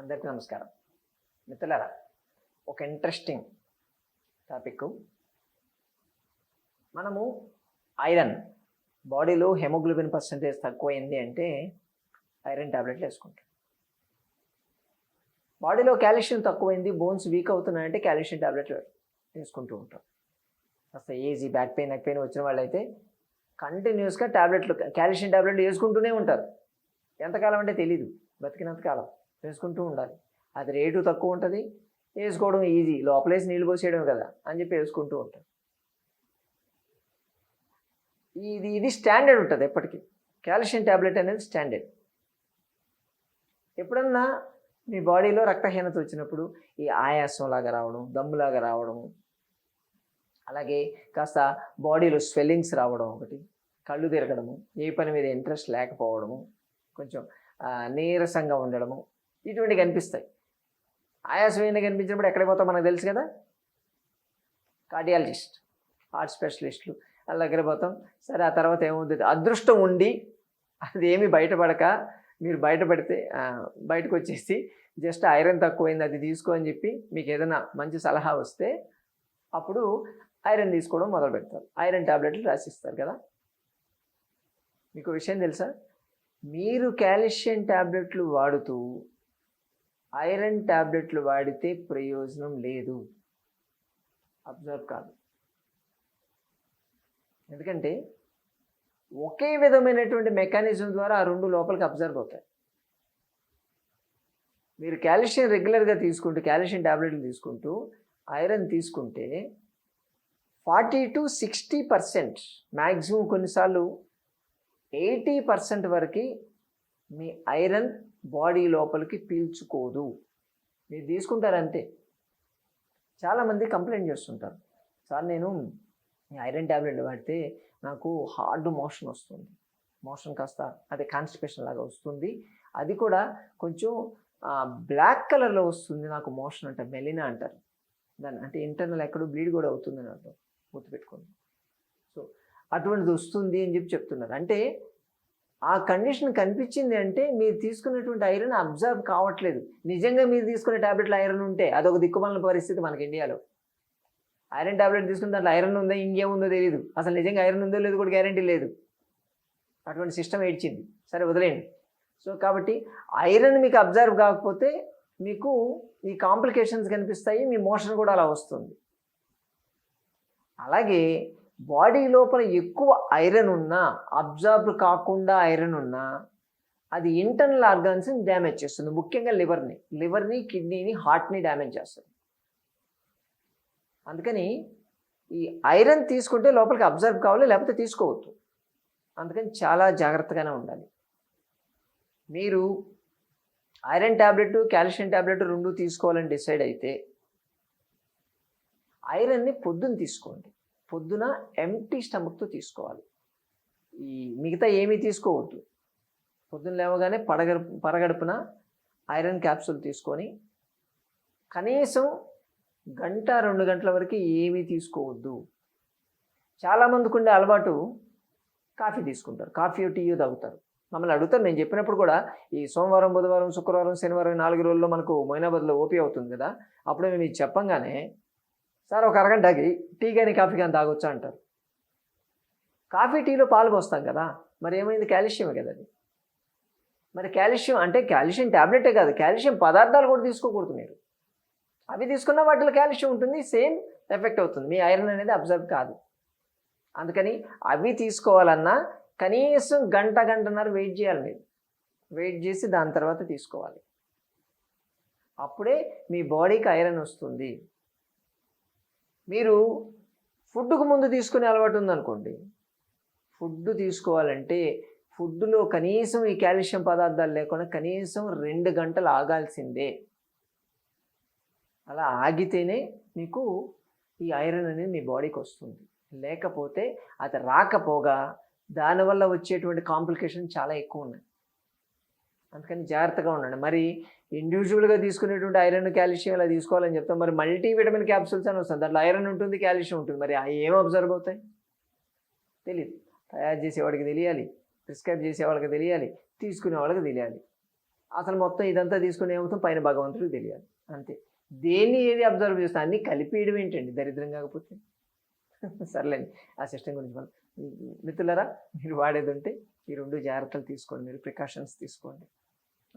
అందరికీ నమస్కారం. మిత్రులారా ఒక ఇంట్రెస్టింగ్ టాపిక్ మనము ఐరన్ బాడీలో హెమోగ్లోబిన్ పర్సంటేజ్ తక్కువైంది అంటే ఐరన్ ట్యాబ్లెట్లు వేసుకుంటాం. బాడీలో కాల్షియం తక్కువైంది బోన్స్ వీక్ అవుతున్నాయంటే కాల్షియం టాబ్లెట్లు వేసుకుంటూ ఉంటాం. కాస్త ఏజీ బ్యాక్ పెయిన్ నెక్ పెయిన్ వచ్చిన వాళ్ళైతే కంటిన్యూస్గా టాబ్లెట్లు కాల్షియం టాబ్లెట్లు వేసుకుంటూనే ఉంటారు. ఎంతకాలం అంటే తెలీదు బతికినంత కాలం. వేసుకుంటూ ఉండాలి. అది రేటు తక్కువ ఉంటుంది. వేసుకోవడం ఈజీ లోపలేసి నీళ్ళు పోసేయడం కదా అని చెప్పి వేసుకుంటూ ఉంటారు ఇది ఇది స్టాండర్డ్ ఉంటుంది ఎప్పటికీ. కాల్షియం ట్యాబ్లెట్ అనేది స్టాండర్డ్ ఎప్పుడన్నా మీ బాడీలో రక్తహీనత వచ్చినప్పుడు ఈ ఆయాసం లాగా రావడం దమ్ములాగా రావడం అలాగే కాస్త బాడీలో స్వెల్లింగ్స్ రావడం ఒకటి కళ్ళు తిరగడము ఏ పని మీద ఇంట్రెస్ట్ లేకపోవడము కొంచెం నీరసంగా ఉండడము ఇటువంటివి కనిపిస్తాయి. ఆయాసమైన కనిపించినప్పుడు ఎక్కడికి పోతాం మనకు తెలుసు కదా? కార్డియాలజిస్ట్ హార్ట్ స్పెషలిస్టులు వాళ్ళ దగ్గర పోతాం. సరే ఆ తర్వాత ఏమవుతుంది అదృష్టం ఉండి అది ఏమి బయటపడక మీరు బయటపడితే బయటకు వచ్చేసి జస్ట్ ఐరన్ తక్కువైంది అది తీసుకో అని చెప్పి మీకు ఏదైనా మంచి సలహా వస్తే అప్పుడు ఐరన్ తీసుకోవడం మొదలు పెడతారు. ఐరన్ ట్యాబ్లెట్లు రాసిస్తారు కదా? మీకు విషయం తెలుసా? మీరు కాల్షియం టాబ్లెట్లు వాడుతూ ఐరన్ ట్యాబ్లెట్లు వాడితే ప్రయోజనం లేదు. అబ్జర్వ్ కాదు. ఎందుకంటే ఒకే విధమైనటువంటి మెకానిజం ద్వారా ఆ రెండు లోపలికి అబ్జర్వ్ అవుతాయి. మీరు కాల్షియం రెగ్యులర్గా తీసుకుంటూ కాల్షియం టాబ్లెట్లు తీసుకుంటూ ఐరన్ తీసుకుంటే forty to sixty percent maximum కొన్నిసార్లు ఎయిటీ పర్సెంట్ వరకు మీ ఐరన్ బాడీ లోపలికి పీల్చుకోదు. మీరు తీసుకుంటారు అంతే. చాలామంది కంప్లైంట్ చేస్తుంటారు. సార్ నేను ఈ ఐరన్ ట్యాబ్లెట్ వాడితే నాకు హార్డ్ మోషన్ వస్తుంది. మోషన్ కాస్త అదే కాన్స్టిపేషన్ లాగా వస్తుంది. అది కూడా కొంచెం బ్లాక్ కలర్లో వస్తుంది నాకు మోషన్ అంటే మెలినా అంటారు. దాన్ని అంటే ఇంటర్నల్ ఎక్కడో బ్లీడ్ కూడా అవుతుంది అని అర్థం గుర్తుపెట్టుకోండి. సో అటువంటిది వస్తుంది అని చెప్పి చెప్తున్నారు. అంటే ఆ కండిషన్ కనిపించింది అంటే మీరు తీసుకున్నటువంటి ఐరన్ అబ్జర్వ్ కావట్లేదు. నిజంగా మీరు తీసుకునే టాబ్లెట్లు ఐరన్ ఉంటే అదొక దిక్కుమాలిన పరిస్థితి మనకి ఇండియాలో. ఐరన్ టాబ్లెట్ తీసుకున్న దాంట్లో ఐరన్ ఉందా ఇంకేముందో తెలియదు అసలు నిజంగా ఐరన్ ఉందో లేదో కూడా గ్యారంటీ లేదు. అటువంటి సిస్టమ్ ఏడ్చింది. సరే వదిలేయండి. సో కాబట్టి ఐరన్ మీకు అబ్జర్వ్ కాకపోతే మీకు ఈ కాంప్లికేషన్స్ కనిపిస్తాయి మీ మోషన్ కూడా అలా వస్తుంది. అలాగే బాడీ లోపల ఎక్కువ ఐరన్ ఉన్నా అబ్జర్వ్ కాకుండా ఐరన్ ఉన్నా అది ఇంటర్నల్ ఆర్గాన్స్ని డ్యామేజ్ చేస్తుంది. ముఖ్యంగా లివర్ని లివర్ని కిడ్నీని హార్ట్ని డ్యామేజ్ చేస్తుంది. అందుకని ఈ ఐరన్ తీసుకుంటే లోపలికి అబ్జర్వ్ కావాలి లేకపోతే తీసుకోవద్దు. అందుకని చాలా జాగ్రత్తగానే ఉండాలి. మీరు ఐరన్ ట్యాబ్లెట్ కాల్షియం ట్యాబ్లెట్ రెండు తీసుకోవాలని డిసైడ్ అయితే ఐరన్ని పొద్దున తీసుకోండి. పొద్దున ఎంటీ స్టమక్తో తీసుకోవాలి. ఈ మిగతా ఏమీ తీసుకోవద్దు. పొద్దున లేవగానే పడగడు పరగడుపున ఐరన్ క్యాప్సూల్ తీసుకొని కనీసం గంట రెండు గంటల వరకు ఏమీ తీసుకోవద్దు. చాలామందికి ఉండే అలవాటు కాఫీ తీసుకుంటారు. కాఫీ టీయో తాగుతారు. మమ్మల్ని అడుగుతారు. నేను చెప్పినప్పుడు కూడా ఈ సోమవారం బుధవారం శుక్రవారం శనివారం నాలుగు రోజుల్లో మనకు మొయినాబాద్లో ఓపీ అవుతుంది కదా. అప్పుడు మేము చెప్పంగానే సార్ ఒక అరగంటకి టీ కానీ కాఫీ కానీ తాగొచ్చా? అంటారు. కాఫీ టీలో పాలు పోస్తాం కదా మరి ఏమైంది? కాల్షియమే కదా అది. మరి కాల్షియం అంటే కాల్షియం ట్యాబ్లెటే కాదు కాల్షియం పదార్థాలు కూడా తీసుకోకూడదు మీరు. అవి తీసుకున్న వాటిలో కాల్షియం ఉంటుంది సేమ్ ఎఫెక్ట్ అవుతుంది. మీ ఐరన్ అనేది అబ్జర్వ్ కాదు. అందుకని అవి తీసుకోవాలన్నా కనీసం గంట గంటన్నర వెయిట్ చేయాలి మీరు. వెయిట్ చేసి దాని తర్వాత తీసుకోవాలి. అప్పుడే మీ బాడీకి ఐరన్ వస్తుంది. మీరు ఫుడ్కు ముందు తీసుకునే అలవాటు ఉందనుకోండి. ఫుడ్ తీసుకోవాలంటే ఫుడ్లో కనీసం ఈ కాల్షియం పదార్థాలు లేకుండా కనీసం రెండు గంటలు ఆగాల్సిందే. అలా ఆగితేనే మీకు ఈ ఐరన్ అనేది మీ బాడీకి వస్తుంది. లేకపోతే అది రాకపోగా దానివల్ల వచ్చేటువంటి కాంప్లికేషన్ చాలా ఎక్కువ ఉన్నాయి. అందుకని జాగ్రత్తగా ఉండండి. మరి ఇండివిజువల్గా తీసుకునేటువంటి ఐరన్ కాల్షియం ఇలా తీసుకోవాలని చెప్తాం మరి మల్టీ విటమిన్ క్యాప్సూల్స్ అని వస్తుంది. దాంట్లో ఐరన్ ఉంటుంది కాల్షియం ఉంటుంది. మరి అవి ఏం అబ్జర్వ్ అవుతాయి? తెలియదు తయారు చేసేవాడికి తెలియాలి. ప్రిస్క్రైబ్ చేసేవాళ్ళకి తెలియాలి. తీసుకునే వాళ్ళకి తెలియాలి. అసలు మొత్తం ఇదంతా తీసుకునే ఏమవుతాం పైన భగవంతుడికి తెలియాలి. అంతే. దేన్ని ఏది అబ్జర్వ్ చేస్తా? అన్ని కలిపేయడం ఏంటండి? దరిద్రం కాకపోతే. సర్లేండి. ఆ సిస్టమ్ గురించి మనం మిత్రులరా మీరు వాడేది ఉంటే ఈ రెండు జాగ్రత్తలు తీసుకోండి. మీరు ప్రికాషన్స్ తీసుకోండి.